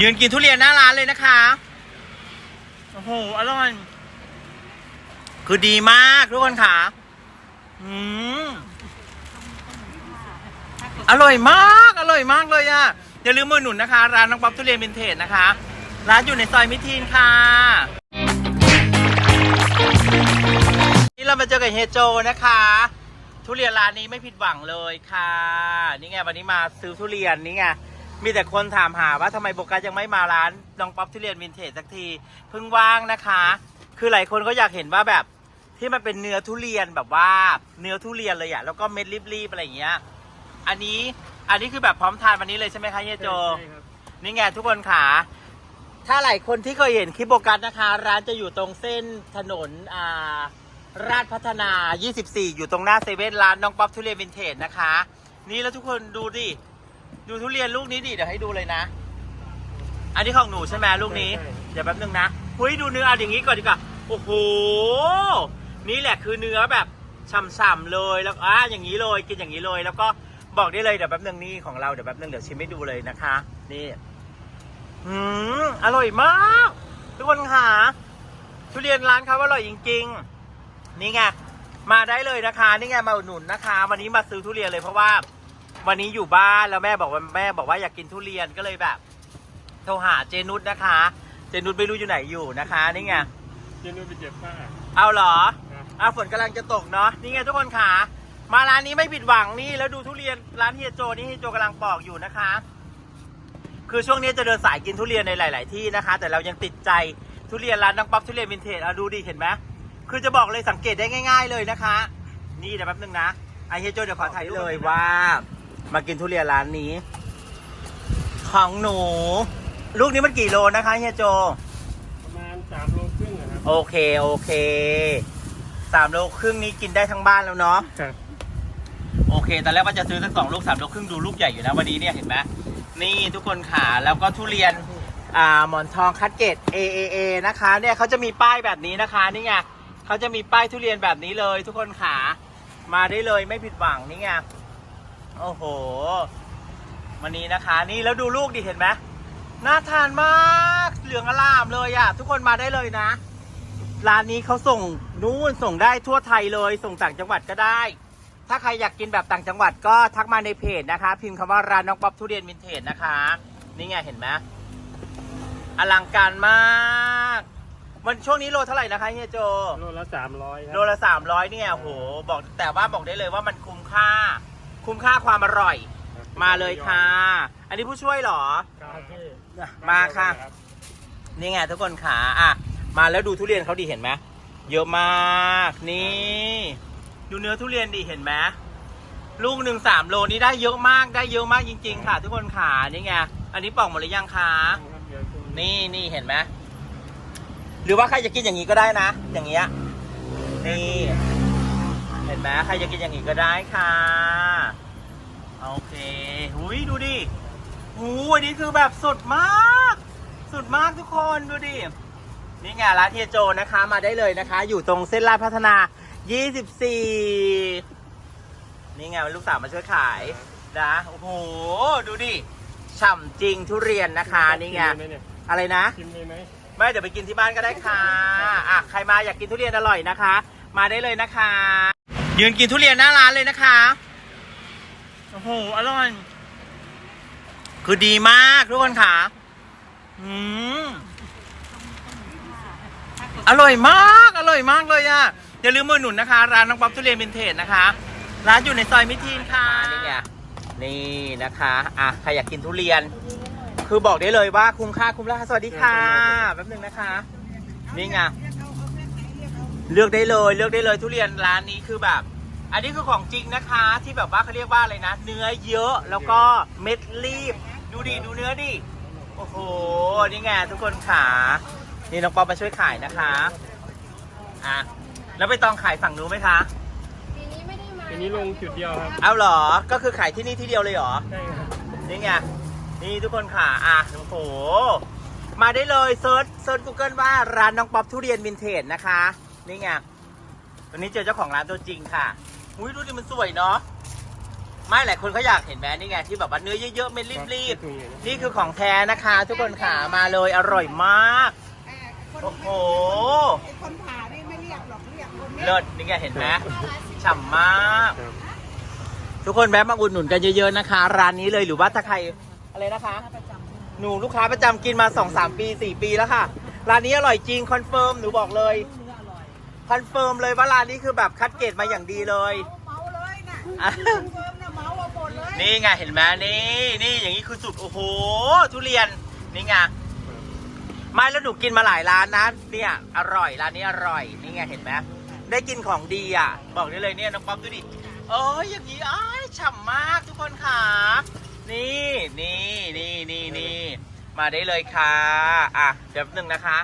ยืนกินทุเรียนหน้าร้านเลยนะคะ โอ้โห อร่อย คือดีมากทุกคนค่ะ อืม อร่อยมาก อร่อยมากเลยอะ่ะ อย่าลืมมือหนุนนะคะ ร้านน้องป๊อปทุเรียนวินเทจนะคะ ร้านอยู่ในซอยมิตรทีนค่ะ นี่เรามาเจอกับเฮโจนะคะ ทุเรียนร้านนี้ไม่ผิดหวังเลยค่ะ นี่ไงวันนี้มาซื้อทุเรียนนี่ไง มีแต่คนถามหาว่าทำไมโบกัสยังไม่มาร้านน้องป๊อปทุเรียนวินเทจสักทีเพิ่งว่างนะคะ คือหลายคนก็อยากเห็นว่าแบบที่มันเป็นเนื้อทุเรียนแบบว่าเนื้อทุเรียนเลยอะแล้วก็เม็ดรีบๆอะไรอย่างเงี้ย อันนี้อันนี้คือแบบพร้อมทานวันนี้เลยใช่ไหมคะเฮียโจใช่ครับนี่ไงทุกคนค่ะถ้าหลายคนที่เคยเห็นคลิปโบกัสนะคะ ร้านจะอยู่ตรงเส้นถนนอ่าราชพัฒนา 24 อยู่ตรงหน้าเซเว่นร้านน้องป๊อปทุเรียนวินเทจนะคะ นี่แล้วทุกคนดูดิ ดูทุเรียนลูกนี้ดิเดี๋ยวให้ดูเลยนะ อันนี้ของหนูใช่ไหมลูกนี้ใช่ เดี๋ยวแป๊บนึงนะเฮ้ยดูเนื้อเอาอย่างนี้ก่อนดีกว่า โอ้โห นี่แหละคือเนื้อแบบฉ่ำๆเลยแล้วอ่าอย่างนี้เลยกินอย่างนี้เลย แล้วก็บอกได้เลยเดี๋ยวแป๊บนึงนี่ของเราเดี๋ยวแป๊บนึงเดี๋ยวชิมให้ดูเลยนะคะ นี่อืมอร่อยมากทุกคนค่ะทุเรียนร้านเขาอร่อยจริงๆ นี่ไงมาได้เลยนะคะ นี่ไงมาอุดหนุนนะคะ วันนี้มาซื้อทุเรียนเลยเพราะว่า วันนี้อยู่บ้านแล้วแม่บอกว่าแม่บอกว่าอยากกินทุเรียนก็เลยแบบโทรหาเจนุสนะคะ เจนุสไม่รู้อยู่ไหนอยู่นะคะนี่ไงเจนุสไปเจ็บผ้า เอาเหรอครับอ้าวฝนกำลังจะตกเนาะนี่ไงทุกคนค่ะ มาร้านนี้ไม่ผิดหวังนี่แล้วดูทุเรียนร้านเฮียโจนี่เฮียโจกำลังปอกอยู่นะคะ คือช่วงนี้จะเดินสายกินทุเรียนในหลาย ๆ ที่นะคะ แต่เรายังติดใจทุเรียนร้านน้องป๊อปทุเรียนวินเทจเอาดูดิเห็นไหมคือจะบอกเลยสังเกตได้ง่าย ๆ เลยนะคะ นี่เดี๋ยวแป๊บนึงนะไอเฮียโจเดี๋ยวขอถ่ายรูปเลยว่า มากินทุเรียนร้านนี้ ของหนู ลูกนี้มันกี่โลนะคะเฮียโจ ประมาณสามโลครึ่งอะครับโอเค โอเคสามโลครึ่งนี้กินได้ทั้งบ้านแล้วเนาะ ครับโอเค ตอนแรกว่าจะซื้อสักสองลูกสามลูกครึ่งดูลูกใหญ่อยู่นะวันนี้เนี่ยเห็นไหมนี่ทุกคนขาแล้วก็ทุเรียน อ่า หมอนทองคัดเกต AAA นะคะ เนี่ยเขาจะมีป้ายแบบนี้นะคะ นี่ไงเขาจะมีป้ายทุเรียนแบบนี้เลย ทุกคนขา มาได้เลยไม่ผิดหวังนี่ไง โอ้โห วันนี้นะคะ นี่แล้วดูลูกดิเห็นไหมน่าทานมากเหลืองอลามเลยอะทุกคนมาได้เลยนะ ร้านนี้เขาส่งนู่นส่งได้ทั่วไทยเลย ส่งต่างจังหวัดก็ได้ ถ้าใครอยากกินแบบต่างจังหวัดก็ทักมาในเพจนะคะ พิมพ์คำว่าร้านน้องป๊อปทุเรียนวินเทจนะคะ นี่ไงเห็นไหมอลังการมากวันช่วงนี้โลเท่าไหร่นะคะเฮียโจ โลละสามร้อยครัโลละสามร้อยเนี่ยโหบอกแต่ว่าบอกได้เลยว่ามันคุ้มค่า คุ้มค่าความอร่อย มาเลยค่ะ อันนี้ผู้ช่วยเหรอครับมาค่ะ นี่ไงทุกคนขาอะ มาแล้วดูทุเรียนเขาดีเห็นไหมเยอะมาก นี่ ดูเนื้อทุเรียนดีเห็นไหมลูกหนึ่งสามโลนี่ได้เยอะมากได้เยอะมากจริง ๆ ค่ะ ทุกคนขานี่ไงอันนี้ปอกหมดหรือยังคะครับเดี๋ยวคุณนี่นี่เห็นไหมหรือว่าใครจะกินอย่างนี้ก็ได้นะ อย่างเงี้ยนี่ เห็นไหมใครจะกินอย่างนี้ก็ได้ค่ะ โอเคหุยดูดิหูอันนี้คือแบบสุดมาก สุดมากทุกคนดูดิ นี่ไงร้านเฮียโจนะคะ มาได้เลยนะคะ อยู่ตรงเส้นลาดพัฒนา 24 นี่ไงลูกสาวมาช่วยขายนะโอ้โห ดูดิ ฉ่ำจริงทุเรียนนะคะ นี่ไงชิมเลยไหมเนี่ยอะไรนะชิมเลยไหมไม่เดี๋ยวไปกินที่บ้านก็ได้ค่ะ อะ ใครมาอยากกินทุเรียนอร่อยนะคะ มาได้เลยนะคะ ยืนกินทุเรียนหน้าร้านเลยนะคะโอ้โห อร่อย คือดีมากทุกคนค่ะ อืม อร่อยมาก อร่อยมากเลยอะ อย่าลืมมือหนุนนะคะ ร้านน้องป๊อปทุเรียนวินเทจนะคะ ร้านอยู่ในซอยมิตรทีนค่ะ นี่ไงนี่นะคะ อะ ใครอยากกินทุเรียน คือบอกได้เลยว่าคุ้มค่าคุ้มราคา สวัสดีค่ะ แป๊บหนึงนะคะ นี่ไง เลือกได้เลย เลือกได้เลยทุเรียนร้านนี้คือแบบ อันนี้คือของจริงนะคะที่แบบว่าเขาเรียกว่าอะไรนะ เนื้อเยอะแล้วก็เม็ดรีบ ดูดิดูเนื้อดิโอ้โหนี่ไงทุกคนขานี่น้องป๊อปมาช่วยขายนะคะอะแล้วไปตองขายฝั่งนู้นไหมคะ ปีนี้ไม่ได้มาอันนี้ลงจุดเดียวครับ เอาเหรอ ก็คือขายที่นี่ที่เดียวเลยเหรอ ใช่ครับ นี่ไง นี่ทุกคนค่ะ อะ โอ้โห มาได้เลยเซิร์ชเซิร์ช Google ว่าร้านน้องป๊อปทุเรียนวินเทจนะคะ นี่ไง วันนี้เจอเจ้าของร้านตัวจริงค่ะ อุ้ยดูดิมันสวยเนาะไม่หลายคนเขาอยากเห็นแม้นี่ไงที่แบบว่าเนื้อเยอะๆไม่รีบถุงอย่างๆนี้นี่คือของแท้นะคะ ทุกคนขามาเลยอร่อยมากเอ่อคนโอ้โหไอ้คนผ่านี่ไม่เรียกหรอกเรียกคนนี้เลิศนี่ไงเห็นไหมฉ่ำมากครับทุกคนแวะมาอุดหนุนกันเยอะๆนะคะ ร้านนี้เลยหรือว่าถ้าใครอะไรนะคะหนูลูกค้าประจำกินมา2 3ปี4ปีแล้วค่ะ ร้านนี้อร่อยจริงคอนเฟิร์มหนูบอกเลย คอนเฟิร์มเลยว่าร้านนี้คือแบบคัดเกรดมาอย่างดีเลย เมาเลยน่ะอะ เฟิร์มน่ะเมาเอาหมดเลยนี่ไงเห็นไหมนี่นี่อย่างนี้คือสุดโอ้โหทุเรียนนี่ไงไม่แล้วหนูกินมาหลายร้านนะเนี่ยอร่อยร้านนี้อร่อยนี่ไงเห็นไหมได้กินของดีอะ บอกได้เลยเนี่ยน้องป๊อปดูดิเอ้ยอย่างนี้อ้ายฉ่ำมากทุกคนค่ะนี่นี่นี่นี่นี่มาได้เลยค่ะอะเดี๋ยวแป๊บนึงนะคะ